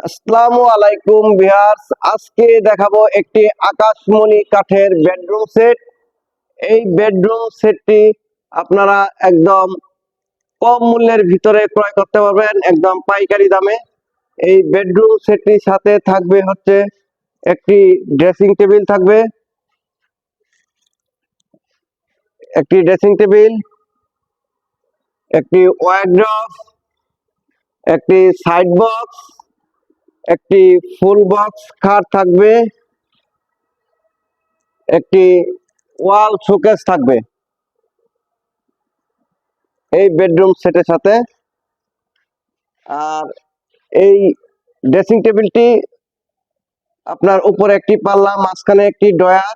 আসসালামু আলাইকুম বিহার্স আজকে দেখাবো একটি আকাশমণি কাঠের বেডরুম সেট এই বেডরুম সেটটি আপনারা একদম কম মূল্যের ভিতরে ক্রয় করতে পারবেন, একদম পাইকারি দামে। এই বেডরুম সেটটির সাথে থাকবে হচ্ছে একটি ড্রেসিং টেবিল থাকবে। একটি ড্রেসিং টেবিল একটি ওয়ার্ড্রপ একটি সাইড বক্স একটি ফুল বক্স খাট থাকবে, একটি ওয়াল শোকেস থাকবে। এই বেডরুম সেটের সাথে। আর এই ড্রেসিং টেবিলটি আপনার উপরে একটি পাল্লা, মাঝখানে একটি ডয়ার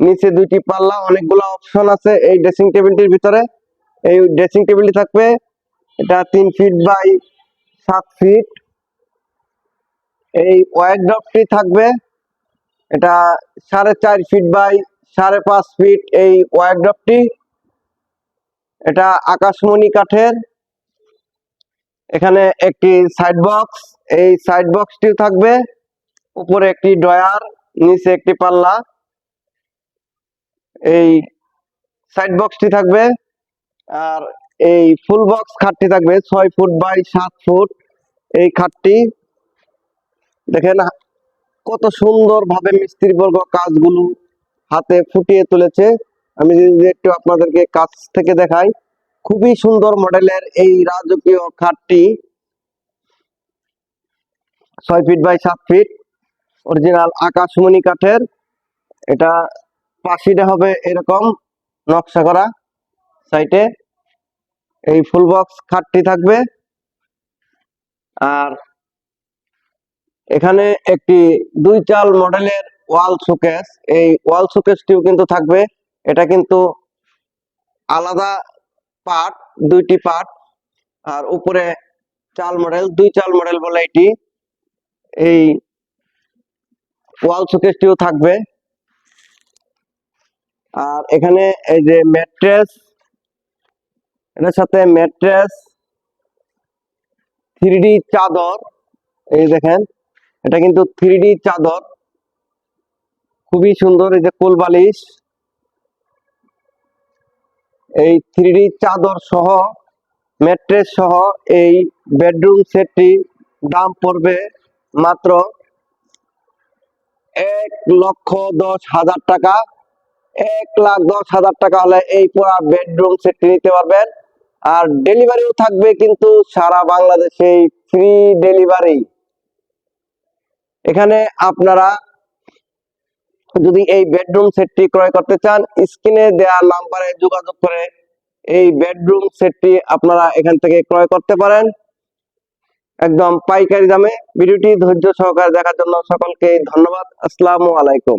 নিচে দুইটি পাল্লা, অনেকগুলো অপশন আছে এই ড্রেসিং টেবিলটির ভিতরে। এই ড্রেসিং টেবিলটি থাকবে, এটা তিন ফিট বাই সাত ফিট। এই ওয়ার্ড্রপটি থাকবে। এটা সাড়ে চার ফিট বাই সাড়ে পাঁচ ফিট এই ওয়ার্ড্রপটি এটা আকাশমণি কাঠের। এখানে একটি সাইড বক্স এই সাইড বক্সটিও থাকবে। উপরে একটি ডয়ার নিচে একটি পাল্লা। এই সাইড বক্সটি থাকবে। আর এই ফুল বক্স খাটটি থাকবে ছয় ফুট বাই সাত ফুট এই খাটটি দেখেন কত সুন্দর ভাবে মিস্ত্রি বর্গ কাজগুলো হাতে ফুটিয়ে তুলেছে। আমি যদি একটু আপনাদেরকে কাছ থেকে দেখাই, খুবই সুন্দর মডেলের এই রাজকীয় খাটটি ছয় ফিট বাই সাত ফিট, অরিজিনাল আকাশমণি কাঠের। এটা পাশিটা হবে এরকম নকশা করা সাইটে। এই ফুল বক্স খাটটি থাকবে। আর এখানে একটি দুই চাল মডেলের ওয়াল শোকেস। এই ওয়াল শোকেসটিও কিন্তু থাকবে। এটা কিন্তু আলাদা পার্ট, দুইটি পার্ট। আর উপরে চাল মডেল, দুই চাল মডেল বলে এটি। এই ওয়াল শোকেসটিও থাকবে। আর এখানে এই যে ম্যাট্রেস, এটার সাথে ম্যাট্রেস থ্রি চাদর, এই দেখেন। এটা কিন্তু থ্রি চাদর। খুবই সুন্দর, এই যে কোল বালিশ। এই থ্রি চাদর সহ, ম্যাট্রেস সহ এই বেডরুম সেটটি দাম পড়বে মাত্র এক লক্ষ দশ হাজার টাকা। এক লাখ দশ হাজার টাকা হলে এই পুরা বেডরুম সেটটি নিতে পারবেন। আর ডেলিভারিও থাকবে কিন্তু সারা বাংলাদেশে ফ্রি ডেলিভারি এখানে আপনারা যদি এই বেডরুম সেটটি ক্রয় করতে চান স্ক্রিনে দেয়া নাম্বারে যোগাযোগ করে এই বেডরুম সেটটি আপনারা এখান থেকে ক্রয় করতে পারেন। একদম পাইকারি দামে। ভিডিওটি ধৈর্য সহকারে দেখার জন্য সকলকে ধন্যবাদ। আসসালামু আলাইকুম।